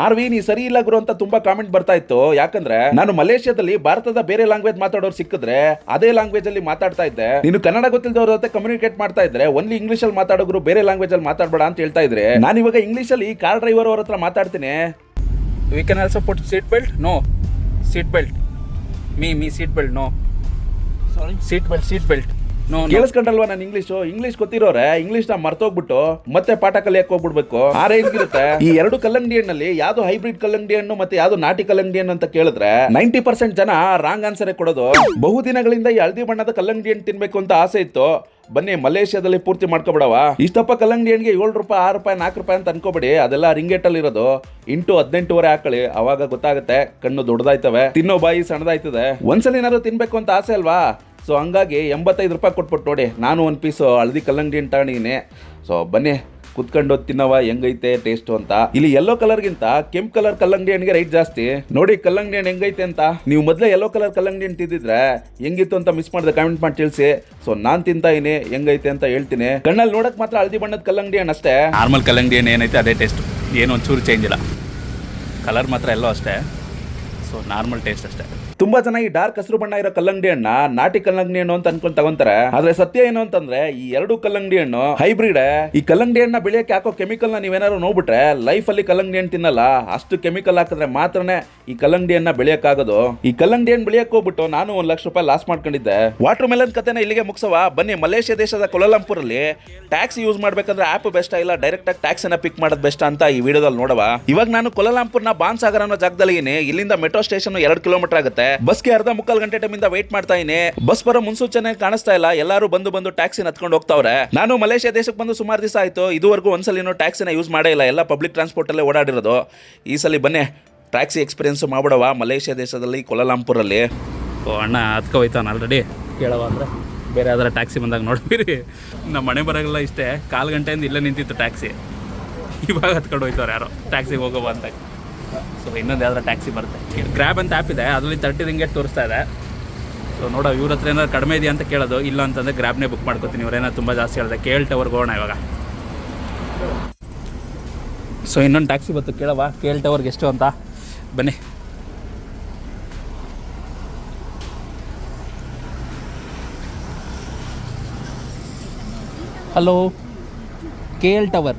R V ನೀ ಸರಿ ಇಲ್ಲ ಗುರು ಅಂತ ತುಂಬಾ ಕಾಮೆಂಟ್ ಬರ್ತಾ ಇತ್ತು. ಯಾಕಂದ್ರೆ ನಾನು ಮಲೇಷ್ಯಾದಲ್ಲಿ ಭಾರತದ ಬೇರೆ ಲ್ಯಾಂಗ್ವೇಜ್ ಮಾತಾಡೋರು ಸಿಕ್ಕಿದ್ರೆ ಅದೇ ಲ್ಯಾಂಗ್ವೇಜ್ ಅಲ್ಲಿ ಮಾತಾಡ್ತಾ ಇದ್ದೆ. ನೀನು ಕನ್ನಡ ಗೊತ್ತಿಲ್ಲದವ್ರ ಜೊತೆ ಕಮ್ಯುನಿಕೇಟ್ ಮಾಡ್ತಾ ಇದ್ರೆ ಒನ್ಲಿ ಇಂಗ್ಲಿಷ್ ಅಲ್ಲಿ ಮಾತಾಡೋರು ಬೇರೆ ಲ್ಯಾಂಗ್ವೇಜ್ ಅಲ್ಲಿ ಮಾತಾಡಬೇಡ ಅಂತ ಹೇಳ್ತಾ ಇದ್ರೆ ನಾನು ಇವಾಗ ಇಂಗ್ಲಿಷ್ ಅಲ್ಲಿ ಕಾರ್ ಡ್ರೈವರ್ ಅವ್ರ ಹತ್ರ ಮಾತಾಡ್ತೀನಿ. We can also put seat belt no seat belt me me seat belt no belt seat belt no no ಕೇಳಿಸ್ಕೊಂಡಲ್ವಾ ನಾನು ಇಂಗ್ಲಿಷ್ ಇಂಗ್ಲಿಷ್ ಗೊತ್ತಿರೋರೆ ಇಂಗ್ಲಿಷ್ನ ಮರ್ತೋಗ್ಬಿಟ್ಟು ಮತ್ತೆ ಪಾಠ ಕಲಿಯಕ್ ಹೋಗ್ಬಿಡ್ಬೇಕು. ಆ ರೇಂಜ್ ಇರುತ್ತೆ. ಈ ಎರಡು ಕಲ್ಲಂಗಡಿ ಹಣ್ಣಲ್ಲಿ ಯಾವ್ದು ಹೈಬ್ರಿಡ್ ಕಲ್ಲಂಗಡಿ ಹಣ್ಣು ಮತ್ತೆ ಯಾವ್ದು ನಾಟಿ ಕಲ್ಲಂಗಡಿ ಹಣ್ಣು ಅಂತ ಕೇಳಿದ್ರೆ ನೈಂಟಿ ಪರ್ಸೆಂಟ್ ಜನ ರಾಂಗ್ ಆನ್ಸರ್ ಕೊಡೋದು. ಬಹುದಿನಗಳಿಂದ ಈ ಹಳದಿ ಬಣ್ಣದ ಕಲ್ಲಂಗಡಿ ಹಣ್ಣು ತಿನ್ಬೇಕು ಅಂತ ಆಸೆ ಇತ್ತು. ಬನ್ನಿ, ಮಲೇಷ್ಯಾದಲ್ಲಿ ಪೂರ್ತಿ ಮಾಡ್ಕೊಬಿಡವ. ಇಷ್ಟಪ್ಪ ಕಲ್ಲಂಗಡಿ ಹಣ್ಣಿಗೆ ಏಳು ರೂಪಾಯಿ, ಆರು ರೂಪಾಯಿ, ನಾಲ್ಕು ರೂಪಾಯಿ ಅಂತ ಅನ್ಕೋಬೇಡಿ. ಅದೆಲ್ಲ ರಿಂಗೇಟಲ್ಲಿ ಇರೋದು ಇಂಟು ಹದಿನೆಂಟುವರೆ ಹಾಕೊಳ್ಳಿ ಅವಾಗ ಗೊತ್ತಾಗುತ್ತೆ, ಕಣ್ಣು ದೊಡ್ಡದಾಯ್ತವೆ. ತಿನ್ನೋ ಬಾಯಿ ಸಣ್ಣದಾಯ್ತದೆ. ಒಂದ್ಸಲ ಏನಾದ್ರು ತಿನ್ಬೇಕು ಅಂತ ಆಸೆ ಅಲ್ವಾ? ಸೊ ಹಂಗಾಗಿ ಎಂಬತ್ತೈದು ರೂಪಾಯಿ ಕೊಟ್ಬಿಟ್ಟು ನೋಡಿ. ನಾನು ಒಂದು ಪೀಸು ಹಳದಿ ಕಲ್ಲಂಗಡಿ ತಗೊಂಡಿದ್ದೀನಿ. ಸೊ ಬನ್ನಿ. ಕುತ್ಕೊಂಡು ತಿನ್ನವ ಹೆಂಗೈತೆ ಟೇಸ್ಟು ಅಂತ. ಇಲ್ಲಿ ಯೆಲ್ಲೋ ಕಲರ್ಗಿಂತ ಕೆಂಪ್ ಕಲರ್ ಕಲ್ಲಂಗಡಿ ಹಣ್ಣಿಗೆ ರೈಟ್ ಜಾಸ್ತಿ. ನೋಡಿ, ಕಲ್ಲಂಗಡಿ ಹಣ್ಣು ಹೆಂಗೈತೆ ಅಂತ. ನೀವು ಮೊದಲೇ ಯೆಲ್ಲೋ ಕಲರ್ ಕಲ್ಲಂಗಡಿ ಹಣ್ಣು ತಿಂದಿದ್ರೆ ಹೆಂಗಿತ್ತು ಅಂತ ಮಿಸ್ ಮಾಡಿದ್ರೆ ಕಾಮೆಂಟ್ ಮಾಡಿ ತಿಳಿಸಿ. ಸೊ ನಾನು ತಿಂತಾ ಇದೀನಿ ಹೆಂಗೈತೆ ಅಂತ ಹೇಳ್ತೀನಿ. ಕಣ್ಣಲ್ಲಿ ನೋಡಕ್ ಮಾತ್ರ ಹಳದಿ ಬಣ್ಣದ ಕಲ್ಲಂಗಡಿ ಹಣ್ಣು ಅಷ್ಟೇ. ನಾರ್ಮಲ್ ಕಲ್ಲಂಗಡಿ ಹಣ್ಣು ಏನೈತೆ ಅದೇ ಟೇಸ್ಟ್ ಏನು ಒಂಚೂರು ಚೇಂಜ್ ಇಲ್ಲ. ಕಲರ್ ಮಾತ್ರ ಎಲ್ಲೋ ಅಷ್ಟೇ. ಸೊ ನಾರ್ಮಲ್ ಟೇಸ್ಟ್ ಅಷ್ಟೇ. ತುಂಬಾ ಜನ ಈ ಡಾರ್ಕ್ ಹಸಿರು ಬಣ್ಣ ಇರೋ ಕಲ್ಲಂಗಡಿ ಹಣ್ಣ ನಾಟಿ ಕಲ್ಲಂಗಡಿ ಹಣ್ಣು ಅಂತ ಅನ್ಕೊಂಡ್ ತಗೊಂತಾರೆ. ಆದ್ರೆ ಸತ್ಯ ಏನು ಅಂತಂದ್ರೆ, ಈ ಎರಡು ಕಲ್ಲಂಗಡಿ ಹಣ್ಣು ಹೈಬ್ರಿಡ್ ಈ ಕಲ್ಲಂಗಡಿ ಹಣ್ಣ ಬೆಳೆಯಕ್ಕೆ ಹಾಕೋ ಕೆಮಿಕಲ್ನ ನೀವೇನಾದ್ರು ನೋಡ್ಬಿಟ್ರೆ ಲೈಫ್ ಅಲ್ಲಿ ಕಲ್ಲಂಗಡಿ ಹಣ್ಣು ತಿನ್ನಲ್ಲ. ಅಷ್ಟು ಕೆಮಿಕಲ್ ಹಾಕಿದ್ರೆ ಮಾತ್ರನೇ ಈ ಕಲ್ಲಂಗಡಿ ಹಣ್ಣ ಬೆಳೆಯಕ್ಕಾಗೋದು. ಈ ಕಲ್ಲಂಗಡಿ ಹಣ್ಣು ಬೆಳೆಯಕ್ ಹೋಗ್ಬಿಟ್ಟು ನಾನು ಒಂದ್ ಲಕ್ಷ ರೂಪಾಯಿ ಲಾಸ್ ಮಾಡ್ಕೊಂಡಿದ್ದೆ. ವಾಟರ್ ಮೆಲನ್ ಕತೆನ ಇಲ್ಲಿಗೆ ಮುಗಿಸವ ಬನ್ನಿ, ಮಲೇಷ್ಯಾ ದೇಶದ ಕೊಲಂಪುರಲ್ಲಿ ಟ್ಯಾಕ್ಸ್ ಯೂಸ್ ಮಾಡ್ಬೇಕಂದ್ರೆ ಆಪ್ ಬೆಸ್ಟ್ ಇಲ್ಲ ಡೈರೆಕ್ಟ್ ಆಗಿ ಟ್ಯಾಕ್ಸ್ ಅನ್ನ ಪಿಕ್ ಮಾಡೋದು ಬೆಸ್ಟ್ ಅಂತ ಈ ವಿಡಿಯೋದಲ್ಲಿ ನೋಡವ ಇವಾಗ ನಾನು ಕೊಲಂಪುರ್ನ ಬಾನ್ಸಾಗರ್ ಅನ್ನೋ ಜಾಗದಲ್ಲಿ ಇಲ್ಲಿಂದ ಮೆಟ್ರೋ ಸ್ಟೇಷನ್ ಎರಡು ಕಿಲೋಮೀಟರ್ ಆಗುತ್ತೆ. ಬಸ್ಗೆ ಅರ್ಧ ಮುಕ್ಕಾಲ್ ಗಂಟೆ ಟೈಮಿಂದ ವೇಟ್ ಮಾಡ್ತಾ ಇದೀನಿ ಬಸ್ ಬರೋ ಮುನ್ಸೂಚನೆ ಕಾಣಿಸ್ತಾ ಇಲ್ಲ. ಎಲ್ಲರೂ ಬಂದು ಬಂದು ಟ್ಯಾಕ್ಸಿನ ಹತ್ಕೊಂಡು ಹೋಗ್ತಾವ್ರೆ. ನಾನು ಮಲೇಷ್ಯಾ ದೇಶಕ್ಕೆ ಬಂದು ಸುಮಾರು ದಿವಸ ಆಯ್ತು. ಇದುವರೆಗೂ ಒಂದ್ಸಲಿನೂ ಟ್ಯಾಕ್ಸಿನ ಯೂಸ್ ಮಾಡೇ ಇಲ್ಲ. ಎಲ್ಲ ಪಬ್ಲಿಕ್ ಟ್ರಾನ್ಸ್ಪೋರ್ಟ್ ಅಲ್ಲೇ ಓಡಾಡಿರೋದು. ಈ ಸಲ ಬನ್ನಿ. ಟ್ಯಾಕ್ಸಿ ಎಕ್ಸ್ಪೀರಿಯನ್ಸ್ ಮಾಡ್ಬಿಡವ ಮಲೇಷ್ಯಾ ದೇಶದಲ್ಲಿ ಕೊಲಂಪುರಲ್ಲಿ ಓ ಅಣ್ಣ ಹತ್ಕೊ ಹೋಯ್ತಾನ ಆಲ್ರೆಡಿ ಕೇಳವ ಅಂದ್ರೆ. ಬೇರೆ ಯಾವ್ದಾರ ಟ್ಯಾಕ್ಸಿ ಬಂದಾಗ ನೋಡ್ಬಿರಿ ನಮ್ಮ ಮನೆ ಬರೋಲ್ಲ ಇಷ್ಟೇ. ಕಾಲು ಗಂಟೆಯಿಂದ ಇಲ್ಲೇ ನಿಂತಿತ್ತು ಟ್ಯಾಕ್ಸಿ ಇವಾಗ ಹತ್ಕೊಂಡು ಹೋಯ್ತವ್ರು ಯಾರೋ. ಟ್ಯಾಕ್ಸಿಗೆ ಹೋಗೋ ಅಂತ. ಸೊ ಇನ್ನೊಂದು ಯಾವ್ದಾರ ಟ್ಯಾಕ್ಸಿ ಬರುತ್ತೆ. ಗ್ರ್ಯಾಬ್ ಅಂತ ಆ್ಯಪ್ ಇದೆ, ಅದರಲ್ಲಿ ತರ್ಟಿ ರಿಂಗೇಟ್ ತೋರಿಸ್ತಾ ಇದೆ. ಸೊ ನೋಡೋ, ಇವ್ರ ಹತ್ರ ಏನಾದ್ರು ಕಡಿಮೆ ಇದೆಯಾ ಅಂತ ಕೇಳೋದು, ಇಲ್ಲ ಅಂತಂದರೆ ಗ್ರ್ಯಾಬ್ನೇ ಬುಕ್ ಮಾಡ್ಕೊತೀನಿ ಇವ್ರೇನಾದ್ರು ತುಂಬ ಜಾಸ್ತಿ ಹೇಳಿದೆ. ಕೇಳ್ ಟವರ್ಗೆ ಹೋಗೋಣ ಇವಾಗ. ಸೊ ಇನ್ನೊಂದು ಟ್ಯಾಕ್ಸಿ ಬತ್ತು ಕೇಳವಾ ಕೇಳ್ ಟವರ್ಗೆ ಎಷ್ಟು ಅಂತ. ಬನ್ನಿ. Hello K tower.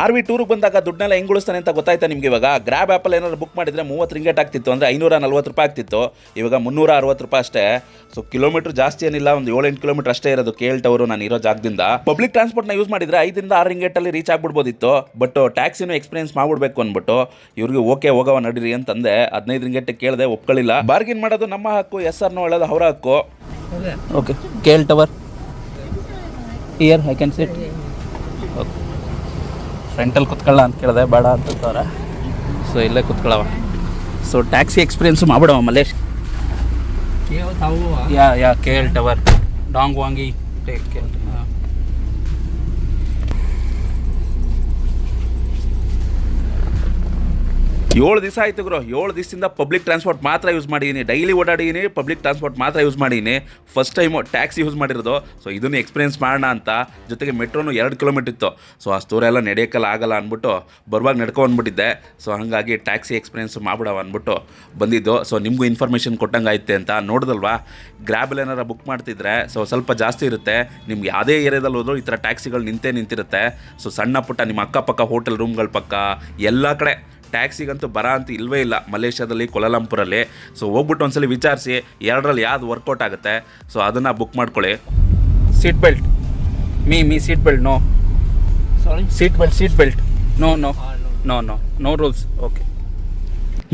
Are we ಟೂರ್ಗೆ ಬಂದಾಗ ದುಡ್ಡನ್ನೆಲ್ಲ ಹೆಂಗೆ ಉಳಿಸ್ತಾನೆ ಅಂತ ಗೊತ್ತಾಯ್ತಾ ನಿಮ್ಗೆ ಇವಾಗ? ಗ್ರಾಬ್ ಆ್ಯಪಲ್ಲಿ ಏನಾದ್ರು ಬುಕ್ ಮಾಡಿದರೆ ಮೂವತ್ತು ರಿಂಗೇಟ್ ಆಗ್ತಿತ್ತು ಅಂದರೆ ಐನೂರ ನಲ್ವತ್ತು ರೂಪಾಯಿ ಆಗ್ತಿತ್ತು. ಇವಾಗ ಮುನ್ನೂರ ಅರವತ್ತು ರೂಪಾಯಿ ಅಷ್ಟೇ. ಸೊ ಕಿಲೋಮೀಟರ್ ಜಾಸ್ತಿ ಏನಿಲ್ಲ, ಒಂದು ಏಳೆಂಟು ಕಿಲೋಮೀಟರ್ ಅಷ್ಟೇ ಇರೋದು ಕೇಳ್ ಟವರು ನಾನು ಇರೋ ಜಾಗದಿಂದ. ಪಬ್ಲಿಕ್ ಟ್ರಾನ್ಸ್ಪೋರ್ಟ್ನ ಯೂಸ್ ಮಾಡಿದರೆ ಐದರಿಂದ ಆರು ರಿಂಗೇಟಲ್ಲಿ ರೀಚ್ ಆಗ್ಬಿಡ್ಬೋದಿತ್ತು. ಬಟ್ ಟ್ಯಾಕ್ಸಿನೂ ಎಕ್ಸ್ಪೀರಿಯನ್ಸ್ ಮಾಡ್ಬಿಡ್ಬೇಕು ಅಂದ್ಬಿಟ್ಟು ಇವ್ರಿಗೆ ಓಕೆ ಹೋಗವ ನಡೀರಿ ಅಂತಂದೆ. ಹದಿನೈದು ರಿಂಗೇಟ್ ಕೇಳಿದೆ ಒಪ್ಕೊಳ್ಳಿಲ್ಲ ಬಾರ್ಗಿನ್ ಮಾಡೋದು ನಮ್ಮ ಹಕ್ಕು ಎಸ್ ಆರ್ನೋ ಹೇಳೋದು ಅವರ ಹಕ್ಕು. Okay K L tower here I can sit okay ಫ್ರಂಟಲ್ಲಿ ಕುತ್ಕೊಳ್ಳ ಅಂತ ಕೇಳಿದೆ ಬೇಡ ಅಂತಂತವ್ರೆ. ಸೊ ಇಲ್ಲೇ ಕುತ್ಕೊಳ್ಳವ. ಸೊ ಟ್ಯಾಕ್ಸಿ ಎಕ್ಸ್ಪೀರಿಯನ್ಸ್ ಮಾಡ್ಬಿಡವ Mallesh yeah yeah K L tower Dang Wangi K L ಏಳು ದಿವಸ ಆಯಿತು ಗುರು. ಏಳು ದಿವಸದಿಂದ ಪಬ್ಲಿಕ್ ಟ್ರಾನ್ಸ್ಪೋರ್ಟ್ ಮಾತ್ರ ಯೂಸ್ ಮಾಡಿದ್ದೀನಿ ಡೈಲಿ ಓಡಾಡಿದ್ದೀನಿ ಪಬ್ಲಿಕ್ ಟ್ರಾನ್ಸ್ಪೋರ್ಟ್ ಮಾತ್ರ ಯೂಸ್ ಮಾಡಿದ್ದೀನಿ ಫಸ್ಟ್ ಟೈಮು ಟ್ಯಾಕ್ಸಿ ಯೂಸ್ ಮಾಡಿರೋದು. ಸೊ ಇದನ್ನು ಎಕ್ಸ್ಪೀರಿಯನ್ಸ್ ಮಾಡೋಣ ಅಂತ. ಜೊತೆಗೆ ಮೆಟ್ರೋನು ಎರಡು ಕಿಲೋಮೀಟರ್ ಇತ್ತು. ಸೊ ಆ ದೂರ ಎಲ್ಲ ನಡೆಯೋಕ್ಕಲ್ಲ ಆಗಲ್ಲ ಅಂದ್ಬಿಟ್ಟು ಬರುವಾಗ ನಡ್ಕೊಂಡ್ಬಿಟ್ಟಿದ್ದೆ ಸೊ ಹಾಗಾಗಿ ಟ್ಯಾಕ್ಸಿ ಎಕ್ಸ್ಪೀರಿಯನ್ಸ್ ಮಾಡ್ಬಿಡವ ಅಂದ್ಬಿಟ್ಟು ಬಂದಿದ್ದು. ಸೊ ನಿಮಗೂ ಇನ್ಫಾರ್ಮೇಷನ್ ಕೊಟ್ಟಂಗೆ ಐತೆ ಅಂತ ನೋಡಿದಲ್ವಾ? ಗ್ರ್ಯಾಬಲ್ಲಿ ಏನಾರು ಬುಕ್ ಮಾಡ್ತಿದ್ರೆ ಸೊ ಸ್ವಲ್ಪ ಜಾಸ್ತಿ ಇರುತ್ತೆ. ನಿಮ್ಗೆ ಯಾವುದೇ ಏರಿಯಾದಲ್ಲಿ ಹೋದ್ರು ಈ ಥರ ಟ್ಯಾಕ್ಸಿಗಳು ನಿಂತೇ ನಿಂತಿರುತ್ತೆ. ಸೊ ಸಣ್ಣ ಪುಟ್ಟ ನಿಮ್ಮ ಅಕ್ಕಪಕ್ಕ ಹೋಟೆಲ್ ರೂಮ್ಗಳ ಪಕ್ಕ, ಎಲ್ಲ ಕಡೆ. ಟ್ಯಾಕ್ಸಿಗಂತೂ ಬರ ಅಂತ ಇಲ್ವೇ ಇಲ್ಲ. ಮಲೇಷ್ಯಾದಲ್ಲಿ ಕೊಲಲಂಪುರಲ್ಲಿ. ಸೊ ಹೋಗ್ಬಿಟ್ಟು ಒಂದ್ಸಲಿ ವಿಚಾರಿಸಿ ಎರಡರಲ್ಲಿ ಯಾವ್ದು ವರ್ಕೌಟ್ ಆಗುತ್ತೆ? ಸೊ ಅದನ್ನು ಬುಕ್ ಮಾಡ್ಕೊಳ್ಳಿ. Seat belt me me seat belt no sorry seat belt seat belt no no no no no rules okay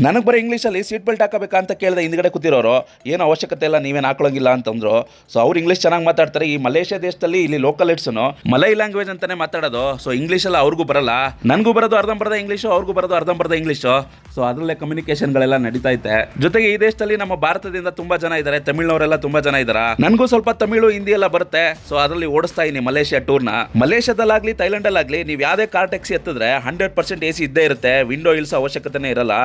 ನನಗೆ ಬರೀ ಇಂಗ್ಲೀಷಲ್ಲಿ ಸೀಟ್ ಬೆಲ್ಟ್ ಹಾಕಬೇಕಾ ಅಂತ ಕೇಳಿದೆ ಹಿಂದ್ಗಡೆ ಕೂತಿರೋರು. ಏನು ಅವಶ್ಯಕತೆ ಇಲ್ಲ, ನೀವೇನು ಹಾಕೊಳ್ಳೋಂಗಿಲ್ಲ ಅಂತಂದ್ರು. ಸೊ ಅವ್ರು ಇಂಗ್ಲೀಷ್ ಚೆನ್ನಾಗಿ ಮಾತಾಡ್ತಾರೆ. ಈ ಮಲೇಷ್ಯಾ ದೇಶದಲ್ಲಿ ಇಲ್ಲಿ ಲೋಕಲ್ ಇಟ್ಸನು ಮಲೈ ಲ್ಯಾಂಗ್ವೇಜ್ ಅಂತಾನೆ ಮಾತಾಡೋದು. ಸೊ ಇಂಗ್ಲೀಷ್ ಎಲ್ಲ ಅವ್ರಿಗೂ ಬರಲ್ಲ. ನನಗೂ ಬರೋದು ಅರ್ಧಂಬರ್ಧ ಇಂಗ್ಲೀಷು ಅವ್ರಿಗೂ ಬರೋದು ಅರ್ಧಂಬರ್ಧ ಇಂಗ್ಲೀಷು ಸೊ ಅದರಲ್ಲೇ ಕಮ್ಯುನಿಕೇಶನ್ಗಳೆಲ್ಲ ನಡೀತಾ ಇದೆ ಜೊತೆಗೆ ಈ ದೇಶದಲ್ಲಿ ನಮ್ಮ ಭಾರತದಿಂದ ತುಂಬಾ ಜನ ಇದ್ದಾರೆ ತಮಿಳ್ನವರೆಲ್ಲ ತುಂಬಾ ಜನ ಇದ್ದಾರೆ ನನಗೂ ಸ್ವಲ್ಪ ತಮಿಳು, ಹಿಂದಿ ಎಲ್ಲ ಬರುತ್ತೆ. ಸೊ ಅದರಲ್ಲಿ ಓಡಿಸ್ತಾ ಇದೀನಿ ಮಲೇಷ್ಯಾ ಟೂರ್ನ ಮಲೇಷ್ಯಾದಲ್ಲಾಗ್ಲಿ, ಥೈಲ್ಯಾಂಡಲ್ಲಾಗಲಿ, ನೀವು ಯಾವುದೇ ಕಾರ್ ಟ್ಯಾಕ್ಸಿ ಎತ್ತಿದ್ರೆ ಹಂಡ್ರೆಡ್ ಪರ್ಸೆಂಟ್ ಎ ಸಿ ಇದ್ದೇ ಇರುತ್ತೆ. ವಿಂಡೋ ಇಳಿಸೋ ಅವಶ್ಯಕತೆನೇ ಇರಲ್ಲ.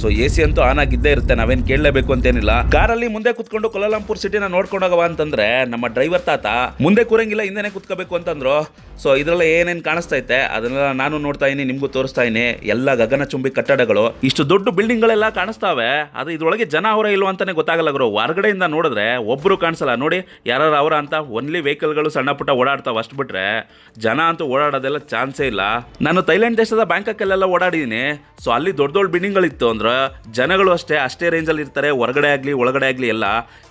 ಸೊ ಎ ಸಿ ಅಂತೂ ಆನ್ ಆಗಿದ್ದೇ ಇರುತ್ತೆ, ನಾವೇನು ಕೇಳಲೇಬೇಕು ಅಂತೇನಿಲ್ಲ. ಕಾರಲ್ಲಿ ಮುಂದೆ ಕುತ್ಕೊಂಡು ಕೊಲಾಲಂಪುರ್ ಸಿಟಿನ ನೋಡ್ಕೊಂಡೋಗವ ಅಂತಂದ್ರೆ, ನಮ್ಮ ಡ್ರೈವರ್ ತಾತ ಮುಂದೆ ಕೂರಂಗಿಲ್ಲ, ಹಿಂದೆನೆ ಕುತ್ಕೋಬೇಕು ಅಂತಂದ್ರು. ಸೊ ಇದ್ರಲ್ಲ ಏನೇನು ಕಾಣಿಸ್ತಾ ಐತೆ, ಅದನ್ನೆಲ್ಲ ನಾನು ನೋಡ್ತಾ ಇದೀನಿ, ನಿಮಗೂ ತೋರಿಸ್ತಾ ಇದೀನಿ. ಎಲ್ಲ ಗಗನಚುಂಬಿ ಕಟ್ಟಡಗಳು. ಇಷ್ಟು ದೊಡ್ಡ ಬಿಲ್ಡಿಂಗ್ಗಳೆಲ್ಲ ಕಾಣಿಸ್ತಾವೆ ಅದು ಇದರೊಳಗೆ ಜನ ಅವರ ಇಲ್ವಾ ಅಂತಾನೆ ಗೊತ್ತಾಗಲ್ಲ ಗುರು. ಹೊರಗಡೆಯಿಂದ ನೋಡಿದ್ರೆ ಒಬ್ರು ಕಾಣಿಸಲ್ಲ. ನೋಡಿ ಯಾರು ಅವರ ಅಂತ ಒನ್ಲಿ ವೆಹಿಕಲ್ಗಳು ಸಣ್ಣ ಪುಟ್ಟ ಓಡಾಡ್ತಾವೆ ಅಷ್ಟು ಬಿಟ್ರೆ. ಜನ ಅಂತೂ ಓಡಾಡೋದೆಲ್ಲ ಚಾನ್ಸೇ ಇಲ್ಲ. ನಾನು ಥೈಲ್ಯಾಂಡ್ ದೇಶದ ಬ್ಯಾಂಕಾಕೆಲ್ಲ ಓಡಾಡಿದ್ದೀನಿ. ಸೊ ಅಲ್ಲಿ ದೊಡ್ಡ ದೊಡ್ಡ ಬಿಲ್ಡಿಂಗ್ಗಳಿತ್ತು ಅಂದ್ರೆ. ಜನಗಳು ಅಷ್ಟೇ ಅಷ್ಟೇ ರೇಂಜಲ್ಲಿ ಇರ್ತಾರೆ, ಹೊರಗಡೆ ಆಗಲಿ, ಒಳಗಡೆ ಆಗಲಿ ಎಲ್ಲ.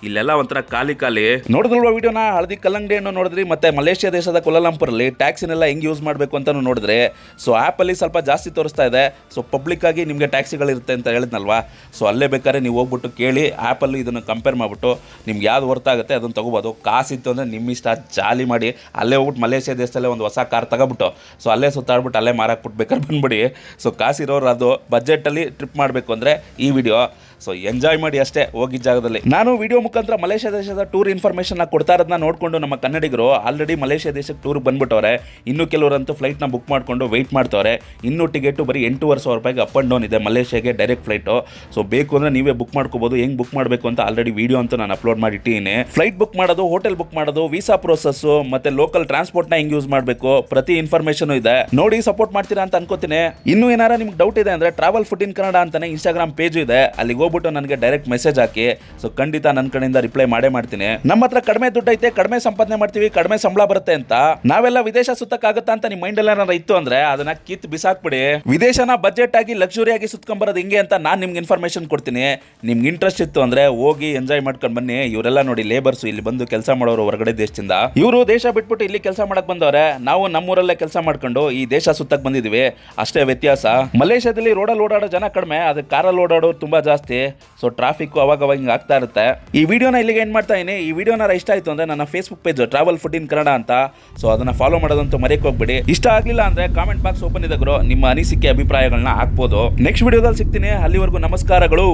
ಇಲ್ಲೆಲ್ಲ ಒಂಥರ ಖಾಲಿ ಖಾಲಿ. ನೋಡಿದ್ರಲ್ವ ವಿಡಿಯೋನ? ಹಳದಿ ಕಲ್ಲಂಗಡಿಯನ್ನು ನೋಡಿದ್ರಿ, ಮತ್ತೆ ಮಲೇಷ್ಯಾ ದೇಶದ ಕೊಲಾಲಂಪುರಲ್ಲಿ ಟ್ಯಾಕ್ಸಿನೆಲ್ಲ ಹೆಂಗೆ ಯೂಸ್ ಮಾಡಬೇಕು ಅಂತ ನೋಡಿದ್ರೆ. ಸೊ ಆ್ಯಪಲ್ಲಿ ಸ್ವಲ್ಪ ಜಾಸ್ತಿ ತೋರಿಸ್ತಾ ಇದೆ. ಸೊ ಪಬ್ಲಿಕ್ ಆಗಿ ನಿಮಗೆ ಟ್ಯಾಕ್ಸಿಗಳಿರುತ್ತೆ ಅಂತ ಹೇಳಿದ್ನಲ್ವಾ? ಸೊ ಅಲ್ಲೇ ಬೇಕಾದ್ರೆ ನೀವು ಹೋಗ್ಬಿಟ್ಟು ಕೇಳಿ ಆ್ಯಪಲ್ಲಿ ಇದನ್ನು ಕಂಪೇರ್ ಮಾಡಿಬಿಟ್ಟು ನಿಮ್ಗೆ ಯಾವ್ದು ವರ್ತ್ ಆಗುತ್ತೆ ಅದನ್ನು ತೊಗೋಬೋದು. ಕಾಸಿತ್ತು ಅಂದರೆ ನಿಮ್ಮ ಇಷ್ಟ, ಜಾಲಿ ಮಾಡಿ. ಅಲ್ಲೇ ಹೋಗ್ಬಿಟ್ಟು ಮಲೇಷ್ಯಾ ದೇಶದಲ್ಲೇ ಒಂದು ಹೊಸ ಕಾರ್ ತಗೊಬಿಟ್ಟು. ಸೊ ಅಲ್ಲೇ ಸುತ್ತಾಡ್ಬಿಟ್ಟು ಅಲ್ಲೇ ಮಾರಾಕ್ಬಿಟ್ಟು ಬೇಕಾದ್ರೆ ಬಂದ್ಬಿಡಿ. ಸೊ ಕಾಸಿರೋರು ಅದು ಬಜೆಟಲ್ಲಿ ಟ್ರಿಪ್ ಮಾಡಬೇಕು. ಅಂದರೆ ಈ ವಿಡಿಯೋ ಸೊ ಎಂಜಾಯ್ ಮಾಡಿ ಅಷ್ಟೇ ಹೋಗಿದ್ದ ಜಾಗದಲ್ಲಿ. ನಾನು ವಿಡಿಯೋ ಮುಖಾಂತರ ಮಲೇಷ್ಯಾ ದೇಶದ ಟೂರ್ ಇನ್ಫಾರ್ಮೇಷನ್ನ ಕೊಡ್ತಾ ಇರೋದನ್ನ ನೋಡಿಕೊಂಡು ನಮ್ಮ ಕನ್ನಡಿಗರು ಆಲ್ರೆಡಿ ಮಲೇಷ್ಯಾ ದೇಶಕ್ಕೆ ಟೂರ್ ಬಂದ್ಬಿಟ್ಟವ್ರೆ. ಇನ್ನು ಕೆಲವರಂತೂ ಫ್ಲೈಟ್ನ ಬುಕ್ ಮಾಡಿಕೊಂಡು ವೆಯ್ಟ್ ಮಾಡ್ತವ್ರೆ. ಇನ್ನೂ ಟಿಕೆಟು ಬರೀ ಎಂಟೂವರೆ ಸಾವಿರ ರೂಪಾಯಿಗೆ ಅಪ್ ಆ್ಯಂಡ್ ಡೌನ್ ಇದೆ ಮಲೇಷ್ಯಾಗೆ ಡೈರೆಕ್ಟ್ ಫ್ಲೈಟು ಸೊ ಬೇಕು ಅಂದರೆ ನೀವೇ ಬುಕ್ ಮಾಡ್ಕೋಬೋದು. ಹೆಂಗೆ ಬುಕ್ ಮಾಡಬೇಕು ಅಂತ ಆಲ್ರೆಡಿ ವಿಡಿಯೋ ಅಂತ ನಾನು ಅಪ್ಲೋಡ್ ಮಾಡಿಟ್ಟಿದ್ದೀನಿ. ಫ್ಲೈಟ್ ಬುಕ್ ಮಾಡೋದು ಹೋಟೆಲ್ ಬುಕ್ ಮಾಡೋದು ವೀಸಾ ಪ್ರೋಸೆಸ್ಸು ಮತ್ತೆ ಲೋಕಲ್ ಟ್ರಾನ್ಸ್ಪೋರ್ಟ್ನ ಹೆಂಗೆ ಯೂಸ್ ಮಾಡಬೇಕು, ಪ್ರತಿ ಇನ್ಫಾರ್ಮೇಷನ್ ಇದೆ. ನೋಡಿ ಸಪೋರ್ಟ್ ಮಾಡ್ತೀರಾ ಅಂತ ಅನ್ಕೋತೀನಿ. ಇನ್ನು ಏನಾರ ನಿಮ್ಗೆ ಡೌಟ್ ಇದೆ ಅಂದರೆ ಟ್ರಾವೆಲ್ ಫುಡ್ ಇನ್ ಕನ್ನಡ ಅಂತಾನೆ ಇನ್ಸ್ಟಾಗ್ರಾಮ್ ಪೇಜು ಇದೆ. ಅಲ್ಲಿಗೆ ಹೋಗ್ಬಿಟ್ಟು ನನಗೆ ಡೈರೆಕ್ಟ್ ಮೆಸೇಜ್ ಹಾಕಿ ಸೊ ಖಂಡಿತ ನನ್ನ ಕಡೆಯಿಂದ ರಿಪ್ಲೈ ಮಾಡೇ ಮಾಡ್ತೀನಿ. ನಮ್ಮ ಹತ್ರ ಕಡಿಮೆ ದುಡ್ಡು ಐತೆ, ಕಡಿಮೆ ಸಂಪಾದನೆ ಮಾಡ್ತೀವಿ, ಕಡಿಮೆ ಸಂಬಳ ಬರುತ್ತೆ ಅಂತ. ನಾವೆಲ್ಲ ವಿದೇಶ ಸುತ್ತಕ್ಕಾಗತ್ತಾ ಅಂತ ನಿಮ್ಮ ಮೈಂಡ್ ಏನಾರ ಇತ್ತು ಅಂದ್ರೆ ಅದನ್ನ ಕಿತ್ ಬಿಸಾಕ್ಬಿಡಿ. ವಿದೇಶನ ಬಜೆಟ್ ಆಗಿ ಲಕ್ಸುರಿ ಆಗಿ ಸುತ್ಕೊಂಬರೋದು ಹಿಂಗೆ ಅಂತ ನಾನು ನಿಮ್ಗೆ ಇನ್ಫಾರ್ಮೇಶನ್ ಕೊಡ್ತೀನಿ. ನಿಮ್ಗೆ ಇಂಟ್ರೆಸ್ಟ್ ಇತ್ತು ಅಂದ್ರೆ ಹೋಗಿ ಎಂಜಾಯ್ ಮಾಡ್ಕೊಂಡು ಬನ್ನಿ. ಇವರೆಲ್ಲ ನೋಡಿ ಲೇಬರ್ಸ್ ಇಲ್ಲಿ ಬಂದು ಕೆಲಸ ಮಾಡೋರು ಹೊರಗಡೆ ದೇಶದಿಂದ. ಇವರು ದೇಶ ಬಿಟ್ಬಿಟ್ಟು ಇಲ್ಲಿ ಕೆಲಸ ಮಾಡಕ್ ಬಂದವ್ರೆ, ನಾವು ನಮ್ಮೂರಲ್ಲೇ ಕೆಲಸ ಮಾಡ್ಕೊಂಡು ಈ ದೇಶ ಸುತ್ತಕ್ ಬಂದಿದ್ವಿ. ಅಷ್ಟೇ ವ್ಯತ್ಯಾಸ. ಮಲೇಷ್ಯಾದಲ್ಲಿ ರೋಡಲ್ಲಿ ಓಡಾಡೋ ಜನ ಕಡಿಮೆ, ಅದಕ್ಕೆ ಕಾರಲ್ಲಿ ಓಡಾಡೋರು ತುಂಬ ಜಾಸ್ತಿ ಸೊ ಟ್ರಾಫಿಕ್ ಅವಾಗ ಹಿಂಗೆ ಆಗ್ತಾ ಇರುತ್ತೆ. ಈ ವಿಡಿಯೋನ ಇಲ್ಲಿಗೆ ಏನು ಮಾಡ್ತಾ ಇದೀನಿ. ಈ ವಿಡಿಯೋನ ಇಷ್ಟ ಆಯ್ತು ಅಂದ್ರೆ ನನ್ನ Facebook page travel food in Kannada ಅಂತ. ಸೊ ಅದನ್ನ ಫಾಲೋ ಮಾಡೋದಂತೂ ಮರೆಯಕ್ಕೆ ಹೋಗ್ಬೇಡಿ. ಇಷ್ಟ ಆಗಲಿಲ್ಲ ಅಂದ್ರೆ ಕಾಮೆಂಟ್ ಬಾಕ್ಸ್ ಓಪನ್ ಇದೆ ಗುರು. ನಿಮ್ಮ ಅನಿಸಿಕೆ ಅಭಿಪ್ರಾಯಗಳನ್ನ ಹಾಕ್ಬೋದು. ನೆಕ್ಸ್ಟ್ ವಿಡಿಯೋದಲ್ಲಿ ಸಿಗ್ತೀನಿ. ಅಲ್ಲಿವರೆಗೂ ನಮಸ್ಕಾರಗಳು.